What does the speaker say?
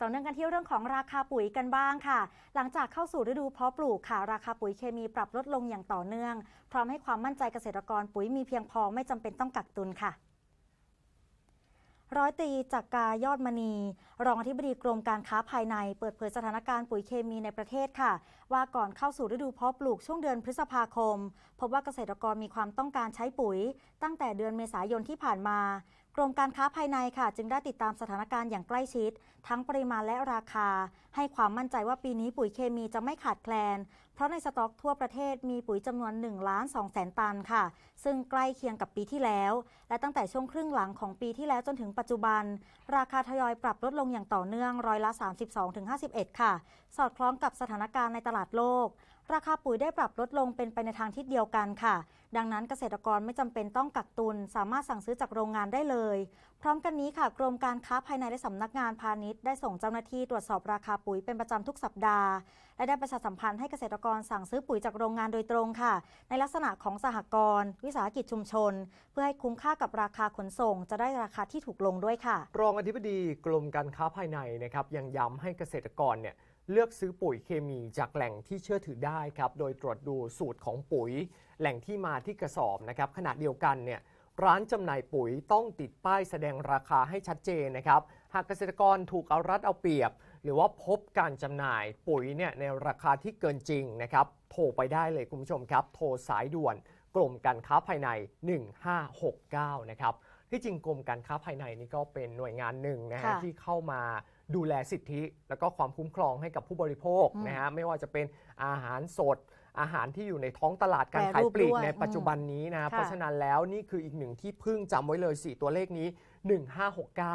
ต่อเนื่องกันที่เรื่องของราคาปุ๋ยกันบ้างค่ะ หลังจากเข้าสู่ฤดูเพาะปลูกค่ะ ราคาปุ๋ยเคมีปรับลดลงอย่างต่อเนื่อง พร้อมให้ความมั่นใจเกษตรกรปุ๋ยมีเพียงพอไม่จำเป็นต้องกักตุนค่ะร้อยตีจักกายอดมณี รองอธิบดีกรมการค้าภายใน เปิดเผยสถานการณ์ปุ๋ยเคมีในประเทศค่ะ ว่าก่อนเข้าสู่ฤดูเพาะปลูกช่วงเดือนพฤษภาคม พบว่าเกษตรกรมีความต้องการใช้ปุ๋ย ตั้งแต่เดือนเมษายนที่ผ่านมา รมการค้าภายในค่ะ จึงได้ติดตามสถานการณ์อย่างใกล้ชิด ทั้งปริมาณและราคา ให้ความมั่นใจว่าปีนี้ปุ๋ยเคมีจะไม่ขาดแคลน เพราะในสต็อกทั่วประเทศมีปุ๋ยจำนวน1ล้าน2แสนตันค่ะ ซึ่งใกล้เคียงกับปีที่แล้ว และตั้งแต่ช่วงครึ่งหลังของปีที่แล้วจนถึงปัจจุบัน ราคาทยอยปรับลดลงอย่างต่อเนื่องร้อยละ 32-51 ค่ะ สอดคล้องกับสถานการณ์ในตลาดโลก ราคาปุ๋ยได้ปรับลดลงเป็นไปในทางทิศเดียวกันค่ะ ดังนั้นเกษตรกรไม่จำเป็นต้องกักตุน สามารถสั่งซื้อจากโรงงานได้เลย พร้อมกันนี้ค่ะ กรมการค้าภายในและสำนักงานพาณิชย์ได้ส่งเจ้าหน้าที่ตรวจสอบราคาปุ๋ยเป็นประจำทุกสัปดาห์ และได้ประชาสัมพันธ์ให้เกษตรกรสั่งซื้อปุ๋ยจากโรงงานโดยตรงค่ะ ในลักษณะของสหกรณ์ วิสาหกิจชุมชน เพื่อให้คุ้มค่ากับราคาขนส่ง จะได้ราคาที่ถูกลงด้วยค่ะ รองอธิบดีกรมการค้าภายในนะครับยังย้ำให้เกษตรกรเนี่ย เลือกซื้อปุ๋ยเคมีจากแหล่งที่เชื่อถือได้ครับ โดยตรวจดูสูตรของปุ๋ย แหล่งที่มาที่กระสอบนะครับ ขณะเดียวกันเนี่ยร้านจำหน่ายปุ๋ยต้องติดป้ายแสดงราคาให้ชัดเจนนะครับ หากเกษตรกรถูกเอารัดเอาเปรียบ หรือว่าพบการจำหน่ายปุ๋ยเนี่ยในราคาที่เกินจริงนะครับ โทรไปได้เลยคุณผู้ชมครับ โทรสายด่วนกรมการค้าภายใน 1569 นะครับ ที่จริงกรมการค้าภายในนี่ก็เป็นหน่วยงานหนึ่งนะฮะค่ะที่เข้ามาดูแลสิทธิ แล้วก็ความคุ้มครองให้กับผู้บริโภคอืมนะฮะไม่ว่าจะเป็นอาหารสด อาหารที่อยู่ในท้องตลาดการแปรขายรูปปลีกด้วยในปัจจุบันนี้นะค่ะ เพราะฉะนั้นแล้วนี่คืออีกหนึ่งที่พึ่งจำไว้เลย 4 ตัวเลขนี้ 1569